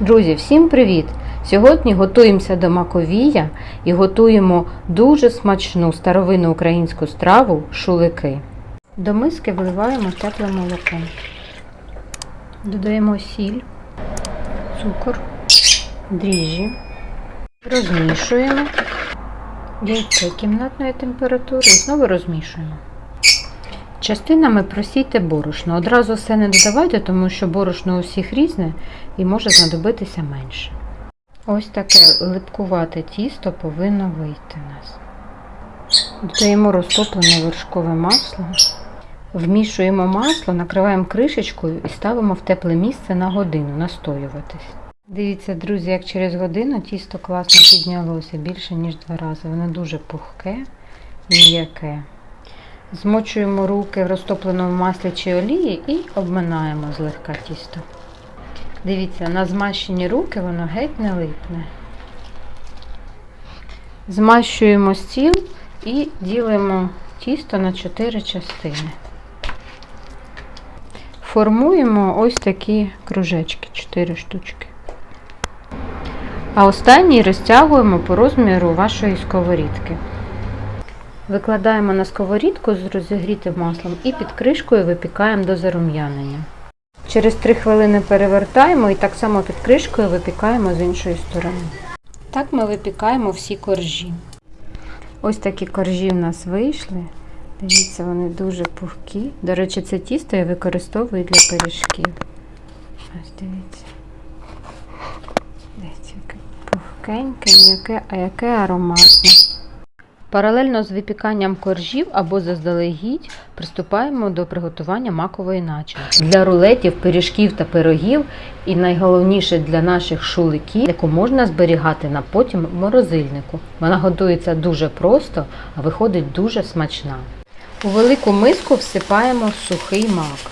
Друзі, всім привіт! Сьогодні готуємося до маковія і готуємо дуже смачну старовинну українську страву шулики. До миски вливаємо тепле молоко. Додаємо сіль, цукор, дріжджі, розмішуємо яйце кімнатної температури і знову розмішуємо. Частинами просійте борошно. Одразу все не додавайте, тому що борошно у всіх різне і може знадобитися менше. Ось таке липкувате тісто повинно вийти у нас. Додаємо розтоплене вершкове масло. Вмішуємо масло, накриваємо кришечкою і ставимо в тепле місце на годину настоюватись. Дивіться, друзі, як через годину тісто класно піднялося більше, ніж два рази. Воно дуже пухке м'яке. Змочуємо руки в розтопленому маслі чи олії і обминаємо злегка тісто. Дивіться, на змащені руки воно геть не липне. Змащуємо стіл і ділимо тісто на 4 частини. Формуємо ось такі кружечки, 4 штучки. А останній розтягуємо по розміру вашої сковорідки. Викладаємо на сковорідку з розігрітим маслом і під кришкою випікаємо до зарум'янення. Через 3 хвилини перевертаємо і так само під кришкою випікаємо з іншої сторони. Так ми випікаємо всі коржі. Ось такі коржі в нас вийшли. Дивіться, вони дуже пухкі. До речі, це тісто я використовую для пиріжків. Ось дивіться. Дивіться, яке пухкеньке, яке, а яке ароматне. Паралельно з випіканням коржів або заздалегідь приступаємо до приготування макової начинки. Для рулетів, пиріжків та пирогів і найголовніше для наших шуликів, яку можна зберігати на потім в морозильнику. Вона готується дуже просто, а виходить дуже смачна. У велику миску всипаємо сухий мак.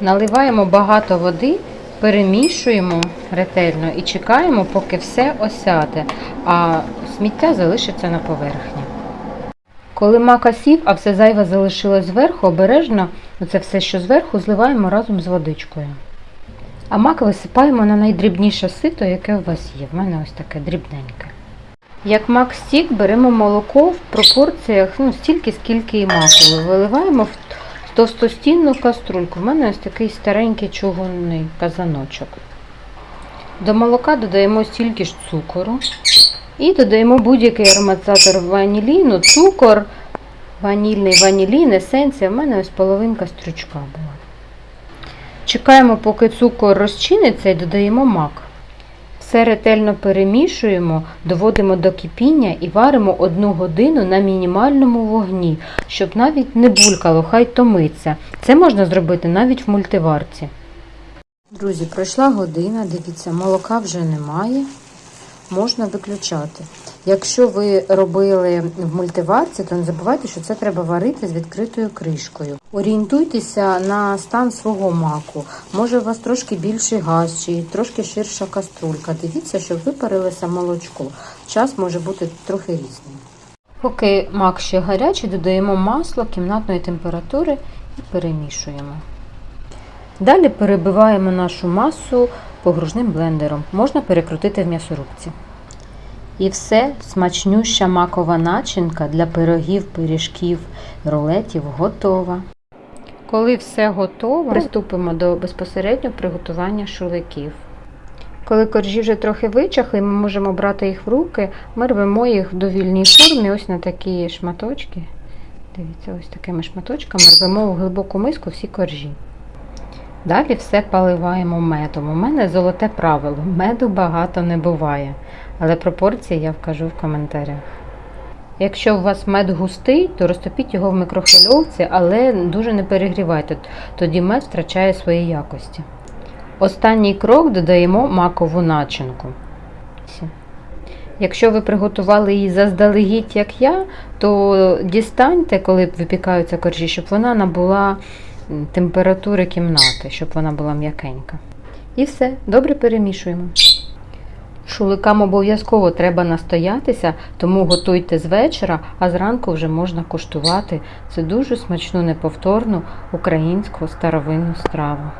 Наливаємо багато води, перемішуємо ретельно і чекаємо, поки все осяде, а сміття залишиться на поверхні. Коли мак сів, а все зайве залишилось зверху, обережно це все, що зверху, зливаємо разом з водичкою. А мак висипаємо на найдрібніше сито, яке у вас є. В мене ось таке дрібненьке. Як мак стік, беремо молоко в пропорціях ну, стільки, скільки і маку. Виливаємо в товстостінну каструльку. У мене ось такий старенький чугунний казаночок. До молока додаємо стільки ж цукору і додаємо будь-який ароматизатор ваніліну, цукор, ванільний ванілін, есенція. У мене ось половинка стручка була. Чекаємо, поки цукор розчиниться і додаємо мак. Все ретельно перемішуємо, доводимо до кипіння і варимо одну годину на мінімальному вогні, щоб навіть не булькало, хай томиться. Це можна зробити навіть в мультиварці. Друзі, пройшла година, дивіться, молока вже немає, можна виключати. Якщо ви робили в мультиварці, то не забувайте, що це треба варити з відкритою кришкою. Орієнтуйтеся на стан свого маку. Може у вас трошки більший газ чи трошки ширша каструлька. Дивіться, щоб випарилося молочко. Час може бути трохи різним. Поки мак ще гарячий, додаємо масло кімнатної температури і перемішуємо. Далі перебиваємо нашу масу погружним блендером. Можна перекрутити в м'ясорубці. І все, смачнюща макова начинка для пирогів, пиріжків, рулетів готова. Коли все готово, приступимо до безпосередньо приготування шуликів. Коли коржі вже трохи вичахли, ми можемо брати їх в руки, ми рвемо їх в довільній формі, ось на такі шматочки. Дивіться, ось такими шматочками рвемо в глибоку миску всі коржі. Далі все поливаємо медом. У мене золоте правило: меду багато не буває, але пропорції я вкажу в коментарях. Якщо у вас мед густий, то розтопіть його в мікрохвильовці, але дуже не перегрівайте, тоді мед втрачає свої якості. Останній крок додаємо макову начинку. Якщо ви приготували її заздалегідь, як я, то дістаньте, коли випікаються коржі, щоб вона набула температури кімнати, щоб вона була м'якенька. І все, добре перемішуємо. Шуликам обов'язково треба настоятися, тому готуйте з вечора, а зранку вже можна куштувати. Це дуже смачну, неповторну українську старовинну страву.